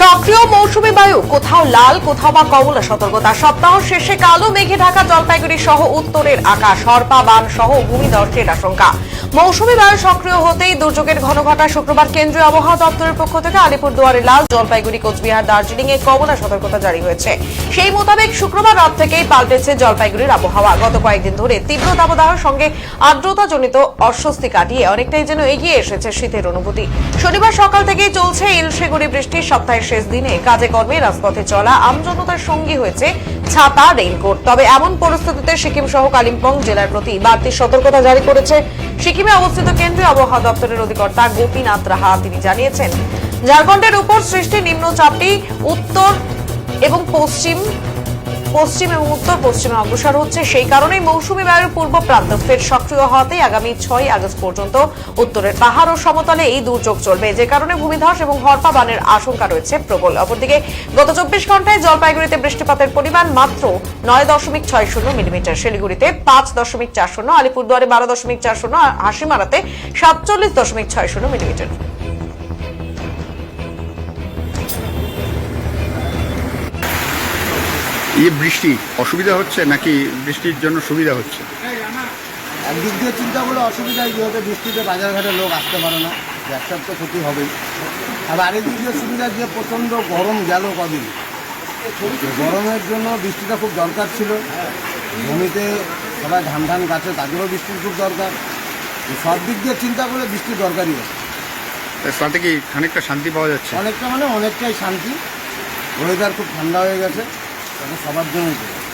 সক্রিয় মৌসুমী বায়ু, কোথাও লাল, কোথাও বা কমলা সতর্কতা। সপ্তাহ শেষে কালো, মেঘে ঢাকা, জলপাইগুড়ি সহ উত্তরের আকাশ। হরপা, বান সহ ভূমিধসের আশঙ্কা। মৌসুমী বায়ু সক্রিয় হতেই দুর্যোগের ঘন ঘটা শুক্রবার কেন্দ্রীয় আবহাওয়া দপ্তরের পক্ষ থেকে আলিপুরদুয়ারে লাল, জলপাইগুড়ি, কোচবিহার দার্জিলিং এ কমলা সতর্কতা জারি হয়েছে। সেই মোতাবেক শুক্রবার রাত থেকেই পাল্টেছে জলপাইগুড়ির আবহাওয়া। গত কয়েকদিন ধরে তীব্র দাবদাহের সঙ্গে আর্দ্রতাজনিত অস্বস্তি কাটিয়ে অনেকটাই যেন এগিয়ে এসেছে শীতের অনুভূতি। শনিবার সকাল থেকেই চলছে ইলশেগুড়ি বৃষ্টির সপ্তাহের শেষ দিনে কাজে কর্মে রাজপথে চলা আমজনতার সঙ্গী হয়েছে ছাতা রেইনকোট তবে এমন পরিস্থিতিতে সিকিম সহ কালিম্পং জেলার প্রতি বাড়তি সতর্কতা জারি করেছে সিকিমে অবস্থিত কেন্দ্রীয় আবহাওয়া দপ্তরের অধিকর্তা গোপীনাথ রাহা। তিনি জানিয়েছেন, ঝাড়খণ্ডের উপর সৃষ্টি নিম্নচাপটি উত্তর এবং পশ্চিম পশ্চিম এবং উত্তর পশ্চিমে অগ্রসর হচ্ছে। সেই কারণেই মৌসুমী বায়ুর পূর্ব প্রান্ত ফের সক্রিয় হওয়াতেই আগামী ছয় আগস্ট পর্যন্ত উত্তরের পাহাড় ও সমতলে এই দুর্যোগ চলবে। যে কারণে ভূমিধস এবং হরপা বানের আশঙ্কা রয়েছে প্রবল। অপরদিকে গত চব্বিশ ঘন্টায় জলপাইগুড়িতে বৃষ্টিপাতের পরিমাণ মাত্র নয় দশমিক ছয় শূন্য মিলিমিটার। শিলিগুড়িতে পাঁচ দশমিক চার শূন্য, আলিপুরদুয়ারে বারো দশমিক চার শূন্য হাসিমারাতে সাতচল্লিশ দশমিক ছয় শূন্য মিলিমিটার। এই বৃষ্টি অসুবিধা হচ্ছে নাকি বৃষ্টির জন্য সুবিধা হচ্ছে? একদিক দিয়ে চিন্তা করলে অসুবিধায় কি হতে বৃষ্টিতে বাজারঘাটে লোক আসতে পারে না ব্যবসার তো ক্ষতি হবেই। আর আরেকদিক দিয়ে সুবিধা যে প্রচণ্ড গরম গেল কদিন। গরমের জন্য বৃষ্টিটা খুব দরকার ছিল। জমিতে সবাই ধান ধান গাছে তাদেরও বৃষ্টির খুব দরকার। সব দিক দিয়ে চিন্তা করলে বৃষ্টির দরকারই আছে। তাতে কি খানিকটা শান্তি পাওয়া যাচ্ছে? অনেকটা মানে অনেকটাই শান্তি। ওয়েদার খুব ঠান্ডা হয়ে গেছে। সবার জন্যই